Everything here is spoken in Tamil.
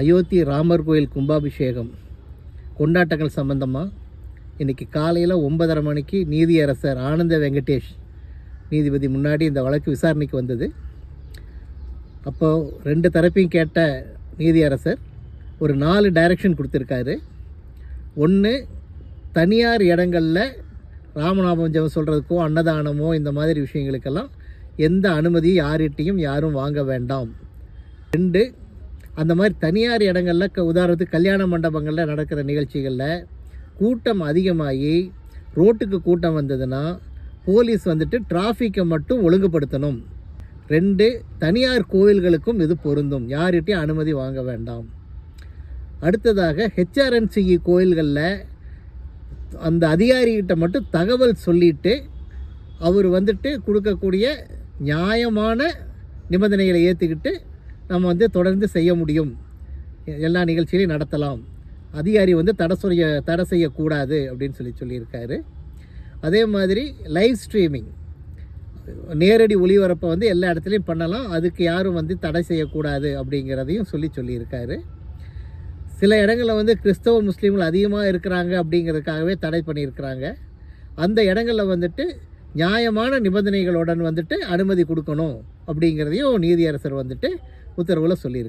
அயோத்தி ராமர் கோயில் கும்பாபிஷேகம் கொண்டாட்டங்கள் சம்பந்தமாக இன்றைக்கி காலையில் ஒன்பதரை மணிக்கு நீதியரசர் ஆனந்த வெங்கடேஷ் நீதிபதி முன்னாடி இந்த வழக்கு விசாரணைக்கு வந்தது. அப்போது ரெண்டு தரப்பையும் கேட்ட நீதியரசர் ஒரு நாலு டைரக்ஷன் கொடுத்துருக்காரு. ஒன்று தனியார் இடங்களில் ராமநாமம் ஜெபம் சொல்கிறதுக்கோ அன்னதானமோ இந்த மாதிரி விஷயங்களுக்கெல்லாம் எந்த அனுமதியும் யார்கிட்டையும் யாரும் வாங்க வேண்டாம். ரெண்டு அந்த மாதிரி தனியார் இடங்களில் க உதாரணத்துக்கு கல்யாண மண்டபங்களில் நடக்கிற நிகழ்ச்சிகளில் கூட்டம் அதிகமாகி ரோட்டுக்கு கூட்டம் வந்ததுன்னா போலீஸ் வந்துட்டு டிராஃபிக்கை மட்டும் ஒழுங்குபடுத்தணும். ரெண்டு தனியார் கோவில்களுக்கும் இது பொருந்தும். யார்கிட்டையும் அனுமதி வாங்க வேண்டாம். அடுத்ததாக ஹெச்ஆர்என்சிஇ கோயில்களில் அந்த அதிகாரிகிட்ட மட்டும் தகவல் சொல்லிட்டு அவர் வந்துட்டு கொடுக்கக்கூடிய நியாயமான நிபந்தனைகளை ஏற்றுக்கிட்டு நம்ம வந்து தொடர்ந்து செய்ய முடியும். எல்லா நிகழ்ச்சிகளையும் நடத்தலாம். அதிகாரி வந்து தடை செய்ய தடை செய்யக்கூடாது அப்படின்னு சொல்லி சொல்லியிருக்காரு. அதே மாதிரி லைவ் ஸ்ட்ரீமிங் நேரடி ஒளிபரப்பை வந்து எல்லா இடத்துலையும் பண்ணலாம். அதுக்கு யாரும் வந்து தடை செய்யக்கூடாது அப்படிங்கிறதையும் சொல்லி சொல்லியிருக்காரு. சில இடங்களில் வந்து கிறிஸ்தவ முஸ்லீம்கள் அதிகமாக இருக்கிறாங்க அப்படிங்கிறதுக்காகவே தடை பண்ணியிருக்கிறாங்க. அந்த இடங்களில் வந்துட்டு நியாயமான நிபந்தனைகளுடன் வந்துட்டு அனுமதி கொடுக்கணும் அப்படிங்கிறதையும் நீதியரசர் வந்துட்டு உத்தரவில் சொல்லியிருக்கு.